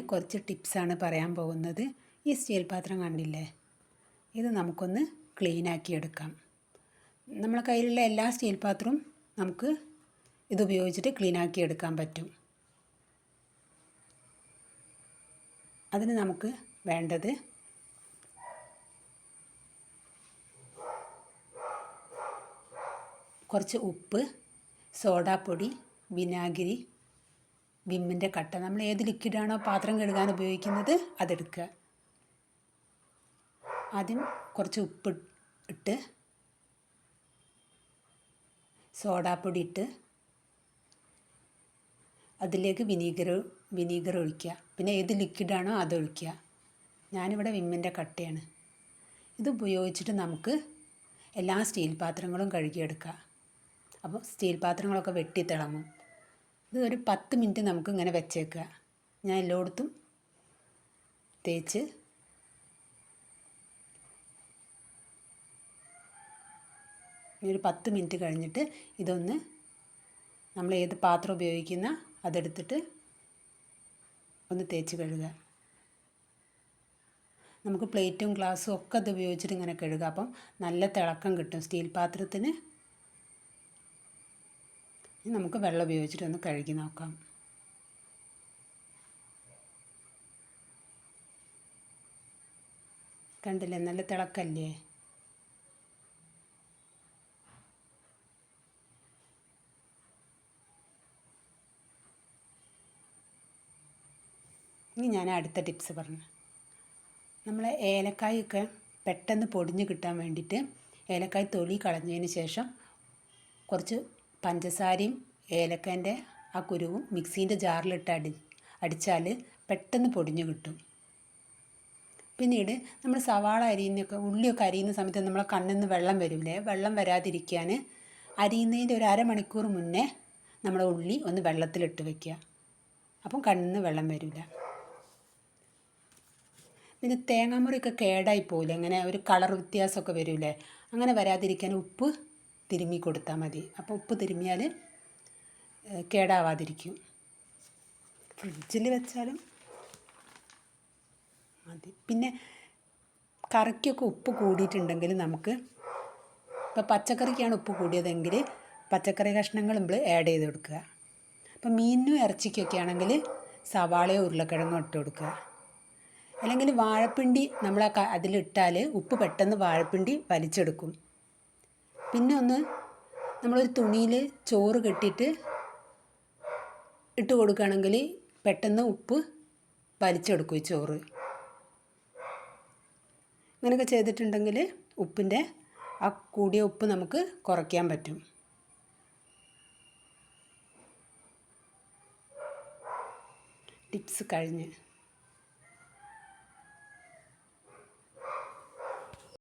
കുറച്ച് ടിപ്സാണ് പറയാൻ പോകുന്നത്. ഈ സ്റ്റീൽ പാത്രം കണ്ടില്ലേ? ഇത് നമുക്കൊന്ന് ക്ലീനാക്കി എടുക്കാം നമ്മളെ കയ്യിലുള്ള എല്ലാ സ്റ്റീൽ പാത്രവും നമുക്ക് ഇത് ഉപയോഗിച്ചിട്ട് ക്ലീനാക്കി എടുക്കാൻ പറ്റും. അതിന് നമുക്ക് വേണ്ടത് കുറച്ച് ഉപ്പ് സോഡാപ്പൊടി വിനാഗിരി വിമ്മിന്റെ കട്ട. നമ്മൾ ഏത് ലിക്വിഡാണോ പാത്രം കഴുകാൻ ഉപയോഗിക്കുന്നത് അതെടുക്കുക. ആദ്യം കുറച്ച് ഉപ്പ് ഇട്ട് സോഡാപ്പൊടി ഇട്ട് അതിലേക്ക് വിനീഗർ വിനീഗർ ഒഴിക്കുക. പിന്നെ ഏത് ലിക്വിഡാണോ അതൊഴിക്കുക ഞാനിവിടെ വിമ്മിന്റെ കട്ടയാണ്. ഇത് ഉപയോഗിച്ചിട്ട് നമുക്ക് എല്ലാ സ്റ്റീൽ പാത്രങ്ങളും കഴുകിയെടുക്കുക അപ്പോൾ സ്റ്റീൽ പാത്രങ്ങളൊക്കെ വെട്ടി തിളങ്ങും ഇത് ഒരു പത്ത് മിനിറ്റ് നമുക്ക് ഇങ്ങനെ വെച്ചേക്കുക. ഞാൻ എല്ലായിടത്തും തേച്ച് ഒരു പത്ത് മിനിറ്റ് കഴിഞ്ഞിട്ട് ഇതൊന്ന് നമ്മൾ ഏത് പാത്രം ഉപയോഗിക്കുന്ന അതെടുത്തിട്ട് ഒന്ന് തേച്ച് കഴുകുക. നമുക്ക് പ്ലേറ്റും ഗ്ലാസ്സും ഒക്കെ അത് ഉപയോഗിച്ചിട്ട് ഇങ്ങനെ കഴുകുക അപ്പം നല്ല തിളക്കം കിട്ടും. സ്റ്റീൽ പാത്രത്തിന് ഇനി നമുക്ക് വെള്ളം ഉപയോഗിച്ചിട്ട് ഒന്ന് കഴുകി നോക്കാം. കണ്ടില്ലേ നല്ല തിളക്കല്ലേ? ഇനി ഞാൻ അടുത്ത ടിപ്സ് പറഞ്ഞു. നമ്മൾ ഏലക്കായൊക്കെ പെട്ടെന്ന് പൊടിഞ്ഞ് കിട്ടാൻ വേണ്ടിയിട്ട് ഏലക്കായ് തൊലി കളഞ്ഞതിന് ശേഷം കുറച്ച് പഞ്ചസാരയും ഏലക്കന്റെ ആ കുരുവും മിക്സീന്റെ ജാറിലിട്ട് അടി അടിച്ചാൽ പെട്ടെന്ന് പൊടിഞ്ഞു കിട്ടും. പിന്നീട് നമ്മൾ സവാള അരിയുന്നൊക്കെ ഉള്ളിയൊക്കെ അരിയുന്ന സമയത്ത് നമ്മളെ കണ്ണിൽ നിന്ന് വെള്ളം വരില്ലേ? വെള്ളം വരാതിരിക്കാൻ അരിയുന്നതിന്റെ ഒരു അരമണിക്കൂർ മുന്നേ നമ്മുടെ ഉള്ളി ഒന്ന് വെള്ളത്തിലിട്ട് വെക്കുക. അപ്പം കണ്ണിൽ നിന്ന് വെള്ളം വരില്ല. പിന്നെ തേങ്ങാമുറിയൊക്കെ കേടായി പോകില്ല അങ്ങനെ ഒരു കളർ വ്യത്യാസമൊക്കെ വരില്ലേ? അങ്ങനെ വരാതിരിക്കാൻ ഉപ്പ് തിരുമ്മി കൊടുത്താൽ മതി. അപ്പോൾ ഉപ്പ് തിരുമ്മിയാൽ കേടാവാതിരിക്കും. ഫ്രിഡ്ജിൽ വെച്ചാലും മതി. പിന്നെ കറിക്കൊക്കെ ഉപ്പ് കൂടിയിട്ടുണ്ടെങ്കിൽ നമുക്ക് ഇപ്പോൾ പച്ചക്കറിക്കാണ് ഉപ്പ് കൂടിയതെങ്കിൽ പച്ചക്കറി കഷ്ണങ്ങൾ നമ്മൾ ആഡ് ചെയ്ത് കൊടുക്കുക. അപ്പോൾ മീനിനും ഇറച്ചിക്കൊക്കെ ആണെങ്കിൽ സവാളയോ ഉരുളക്കിഴങ്ങോ ഇട്ട് കൊടുക്കുക. അല്ലെങ്കിൽ വാഴപ്പിണ്ടി നമ്മൾ അതിലിട്ടാൽ ഉപ്പ് പെട്ടെന്ന് വാഴപ്പിണ്ടി വലിച്ചെടുക്കും. പിന്നെ ഒന്ന് നമ്മളൊരു തുണിയിൽ ചോറ് കെട്ടിയിട്ട് ഇട്ട് കൊടുക്കുകയാണെങ്കിൽ പെട്ടെന്ന് ഉപ്പ് വലിച്ചെടുക്കും ഈ ചോറ്. ഇങ്ങനെയൊക്കെ ചെയ്തിട്ടുണ്ടെങ്കിൽ ഉപ്പിന്റെ ആ കൂടിയ ഉപ്പ് നമുക്ക് കുറയ്ക്കാൻ പറ്റും. ടിപ്സ് കഴിഞ്ഞ്.